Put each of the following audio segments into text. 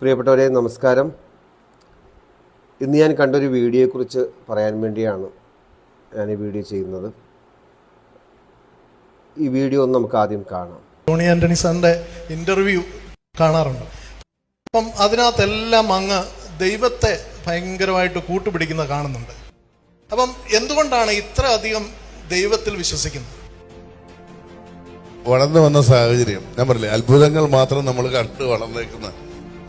പ്രിയപ്പെട്ടവരെ നമസ്കാരം. ഇന്ന് ഞാൻ കണ്ടൊരു വീഡിയോയെക്കുറിച്ച് പറയാൻ വേണ്ടിയാണ് ഞാൻ ഈ വീഡിയോ ചെയ്യുന്നത്. ഈ വീഡിയോ ഒന്ന് നമുക്ക് ആദ്യം കാണാം. ടോണി ആന്റണി സാറിന്റെ ഇന്റർവ്യൂ കാണാറുണ്ട്. അപ്പം അതിനകത്തെല്ലാം അങ്ങ് ദൈവത്തെ ഭയങ്കരമായിട്ട് കൂട്ടുപിടിക്കുന്ന കാണുന്നുണ്ട്. അപ്പം എന്തുകൊണ്ടാണ് ഇത്ര അധികം ദൈവത്തിൽ വിശ്വസിക്കുന്നത്? വളർന്നു വന്ന സാഹചര്യം. ഞാൻ പറയില്ലേ അത്ഭുതങ്ങൾ മാത്രം നമ്മൾ കണ്ട് വളർന്നേക്കുന്ന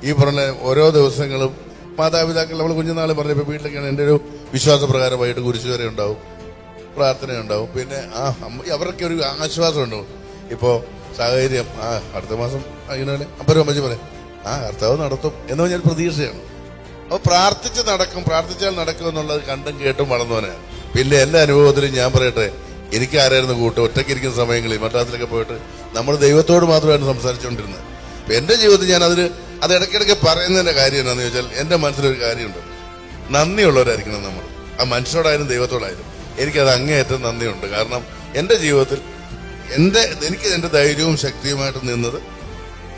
ഈ പറഞ്ഞ ഓരോ ദിവസങ്ങളും മാതാപിതാക്കൾ നമ്മൾ കുഞ്ഞുനാൾ പറഞ്ഞപ്പോൾ വീട്ടിലേക്കാണ് എന്റെ ഒരു വിശ്വാസപ്രകാരം വൈകിട്ട് കുരിശുവരെ ഉണ്ടാവും പ്രാർത്ഥന ഉണ്ടാവും. പിന്നെ ആ അവർക്ക് ഒരു ആശ്വാസം ഉണ്ടാവും ഇപ്പോൾ സാഹചര്യം ആ അടുത്ത മാസം ഇങ്ങനെ അപ്പരും അമ്മച്ചി പറയും ആ കർത്താവ് നടത്തും എന്ന് പറഞ്ഞാൽ പ്രതീക്ഷയാണ്. അപ്പോൾ പ്രാർത്ഥിച്ച് നടക്കും പ്രാർത്ഥിച്ചാൽ നടക്കും എന്നുള്ളത് കണ്ടും കേട്ടും വളർന്നവനാണ് പിന്നെ എല്ലാ അനുഭവത്തിലും ഞാൻ പറയട്ടെ എനിക്ക് ആരായിരുന്നു കൂട്ട്? ഒറ്റയ്ക്കിരിക്കുന്ന സമയങ്ങളിൽ മദ്രാസിലൊക്കെ പോയിട്ട് നമ്മൾ ദൈവത്തോട് മാത്രമായിരുന്നു സംസാരിച്ചുകൊണ്ടിരുന്നത്. അപ്പൊ എന്റെ ജീവിതത്തിൽ ഞാൻ അതിന് അത് ഇടയ്ക്കിടയ്ക്ക് പറയുന്നതിന്റെ കാര്യം എന്താണെന്ന് ചോദിച്ചാൽ എന്റെ മനസ്സിലൊരു കാര്യമുണ്ട്. നന്ദിയുള്ളവരായിരിക്കണം നമ്മൾ. ആ മനുഷ്യരോടായാലും ദൈവത്തോടായാലും എനിക്കത് അങ്ങേയറ്റം നന്ദിയുണ്ട്. കാരണം എന്റെ ജീവിതത്തിൽ എന്റെ എനിക്ക് എന്റെ ധൈര്യവും ശക്തിയുമായിട്ട് നിന്നത്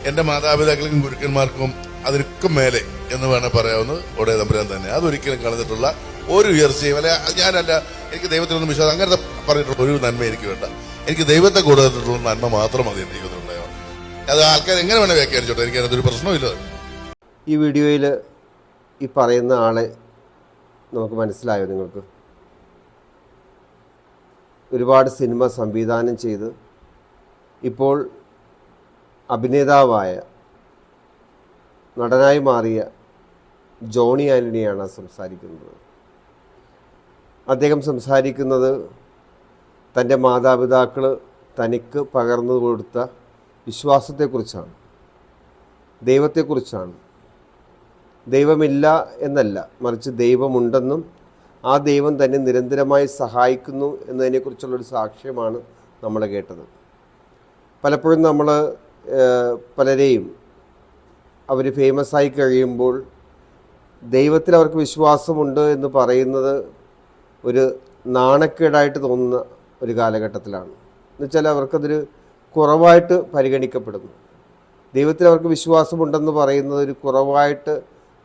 എന്റെ മാതാപിതാക്കൾക്കും ഗുരുക്കന്മാർക്കും അതിനൊക്കെ മേലെ എന്ന് വേണേൽ പറയാവുന്നത് ഒടേ തമ്പുരാൻ തന്നെ. അതൊരിക്കലും കളഞ്ഞിട്ടുള്ള ഒരു ഉയർച്ചയും അല്ലെ ഞാനല്ല എനിക്ക് ദൈവത്തിനൊന്നും വിശ്വാസം അങ്ങനത്തെ പറഞ്ഞിട്ടുള്ള ഒരു നന്മ എനിക്ക് വേണ്ട. എനിക്ക് ദൈവത്തെ കൂടുതലുള്ള നന്മ മാത്രം മതി എന്റെ ജീവിതത്തിൽ അത് ആൾക്കാർ എങ്ങനെ വേണേൽ വ്യാഖ്യാനിച്ചോട്ടെ? എനിക്ക് അതിനകത്തൊരു പ്രശ്നമില്ല ഈ വീഡിയോയിൽ ഈ പറയുന്ന ആളെ നമുക്ക് മനസ്സിലായോ നിങ്ങൾക്ക്? ഒരുപാട് സിനിമ സംവിധാനം ചെയ്ത് ഇപ്പോൾ അഭിനേതാവായ നടനായി മാറിയ ജോണി ആന്റണിയാണ് സംസാരിക്കുന്നത്. അദ്ദേഹം സംസാരിക്കുന്നത് തന്റെ മാതാപിതാക്കൾ തനിക്ക് പകർന്നു കൊടുത്ത വിശ്വാസത്തെക്കുറിച്ചാണ്. ദൈവത്തെക്കുറിച്ചാണ്. ദൈവമില്ല എന്നല്ല മറിച്ച് ദൈവമുണ്ടെന്നും ആ ദൈവം തന്നെ നിരന്തരമായി സഹായിക്കുന്നു എന്നതിനെക്കുറിച്ചുള്ളൊരു സാക്ഷ്യമാണ് നമ്മൾ കേട്ടത്. പലപ്പോഴും നമ്മൾ പലരെയും അവർ ഫേമസ് ആയി കഴിയുമ്പോൾ ദൈവത്തിൽ അവർക്ക് വിശ്വാസമുണ്ട് എന്ന് പറയുന്നത് ഒരു നാണക്കേടായിട്ട് തോന്നുന്ന ഒരു കാലഘട്ടത്തിലാണ്. എന്നുവെച്ചാൽ അവർക്കതൊരു കുറവായിട്ട് പരിഗണിക്കപ്പെടുന്നു. ദൈവത്തിൽ അവർക്ക് വിശ്വാസമുണ്ടെന്ന് പറയുന്നത് ഒരു കുറവായിട്ട്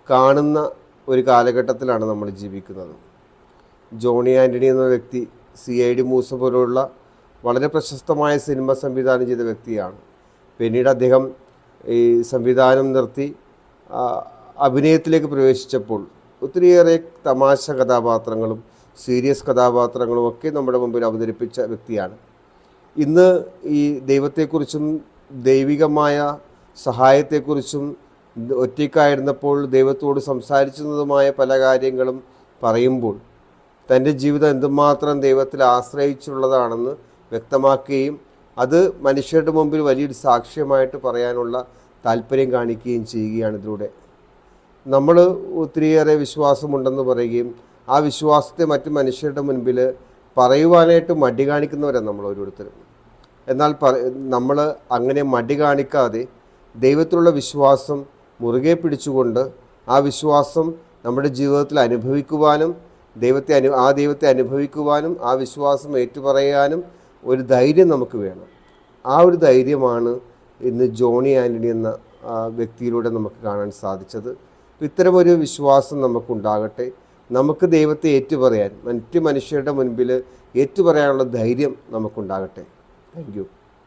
കാണുന്ന ഒരു കാലഘട്ടത്തിലാണ് നമ്മൾ ജീവിക്കുന്നത്. ജോണി ആന്റണി എന്ന വ്യക്തി സി ഐ ഡി മൂസ പോലുള്ള വളരെ പ്രശസ്തമായ സിനിമ സംവിധാനം ചെയ്ത വ്യക്തിയാണ്. പിന്നീട് അദ്ദേഹം ഈ സംവിധാനം നിർത്തി അഭിനയത്തിലേക്ക് പ്രവേശിച്ചപ്പോൾ ഒത്തിരിയേറെ തമാശ കഥാപാത്രങ്ങളും സീരിയസ് കഥാപാത്രങ്ങളും ഒക്കെ നമ്മുടെ മുമ്പിൽ അവതരിപ്പിച്ച വ്യക്തിയാണ്. ഇന്ന് ഈ ദൈവത്തെക്കുറിച്ചും ദൈവികമായ സഹായത്തെക്കുറിച്ചും ഒറ്റയ്ക്കായിരുന്നപ്പോൾ ദൈവത്തോട് സംസാരിച്ചതുമായ പല കാര്യങ്ങളും പറയുമ്പോൾ തന്റെ ജീവിതം എന്തുമാത്രം ദൈവത്തിൽ ആശ്രയിച്ചുള്ളതാണെന്ന് വ്യക്തമാക്കുകയും അത് മനുഷ്യരുടെ മുമ്പിൽ വലിയൊരു സാക്ഷ്യമായിട്ട് പറയാനുള്ള താല്പര്യം കാണിക്കുകയും ചെയ്യുകയാണ് ഇതിലൂടെ. നമ്മൾ ഒത്തിരിയേറെ വിശ്വാസമുണ്ടെന്ന് പറയുകയും ആ വിശ്വാസത്തെ മറ്റു മനുഷ്യരുടെ മുൻപിൽ പറയുവാനായിട്ട് മടി കാണിക്കുന്നവരാണ് നമ്മൾ ഓരോരുത്തരും. എന്നാൽ നമ്മൾ അങ്ങനെ മടി കാണിക്കാതെ ദൈവത്തിലുള്ള വിശ്വാസം മുറുകെ പിടിച്ചുകൊണ്ട് ആ വിശ്വാസം നമ്മുടെ ജീവിതത്തിൽ അനുഭവിക്കുവാനും ദൈവത്തെ അനു ആ ദൈവത്തെ അനുഭവിക്കുവാനും ആ വിശ്വാസം ഏറ്റുപറയാനും ഒരു ധൈര്യം നമുക്ക് വേണം. ആ ഒരു ധൈര്യമാണ് ഇന്ന് ജോണി ആന്റണി എന്ന വ്യക്തിയിലൂടെ നമുക്ക് കാണാൻ സാധിച്ചത്. ഇത്തരമൊരു വിശ്വാസം നമുക്കുണ്ടാകട്ടെ. നമുക്ക് ദൈവത്തെ ഏറ്റുപറയാൻ മറ്റ് മനുഷ്യരുടെ മുൻപിൽ ഏറ്റുപറയാനുള്ള ധൈര്യം നമുക്കുണ്ടാകട്ടെ. Thank you.